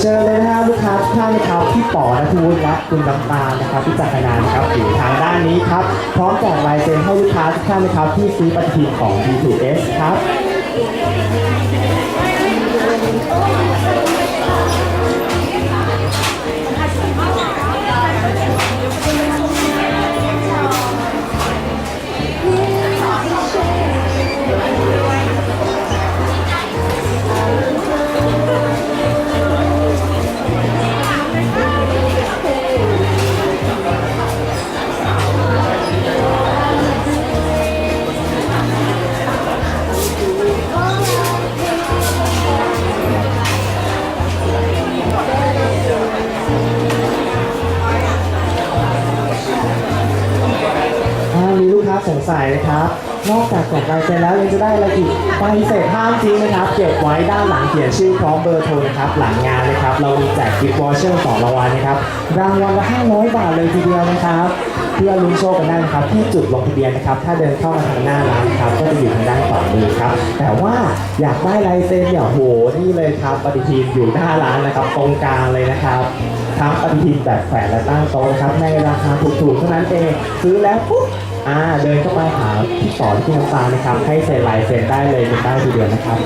เชิญเลยนะครับลูกค้าท่านนครับพี่ป๋อนัทวุฒิและคุณน้ำตาลนะครับพี่จักรนานครับอยู่ทางด้านนี้ครับ พร้อมแจกลายเซ็นให้ลูกค้าทุกท่านนะครับที่ซื้อปฏิทินของ B2S ครับ สงสัยนะครับ นอกจากแจกลายเซนแล้วยังจะได้อะไรอีกใบเสร็จห้ามทิ้งนะครับ เก็บไว้ด้านหลังเขียนชื่อพร้อมเบอร์โทรนะครับ หลังงานนะครับ เรามีแจกกิฟต์วอเชอร์สองรางวัลนะครับ รางวัลละ500 บาทเลยทีเดียวนะครับ เพื่อลุ้นโชคกันได้นะครับ ที่จุดลงทะเบียนนะครับ ถ้าเดินเข้ามาทางหน้าร้านนะครับก็จะอยู่ทางด้านขวามือครับ แต่ว่าอยากได้ลายเซ็นเนี่ยโหนี่เลยครับปฏิทินอยู่หน้าร้านนะครับ ตรงกลางเลยนะครับ ครับปฏิทินแบบแขวนและตั้งโต๊ะนะครับในราคาถูกๆเท่านั้นเองซื้อแล้วปุ๊บอ่าเดินเข้าไปหาพี่สอนที่น้ำตาลนะครับ ให้เซ็นลายเซ็นได้เลยเป็นได้ทีเดียวนะครับ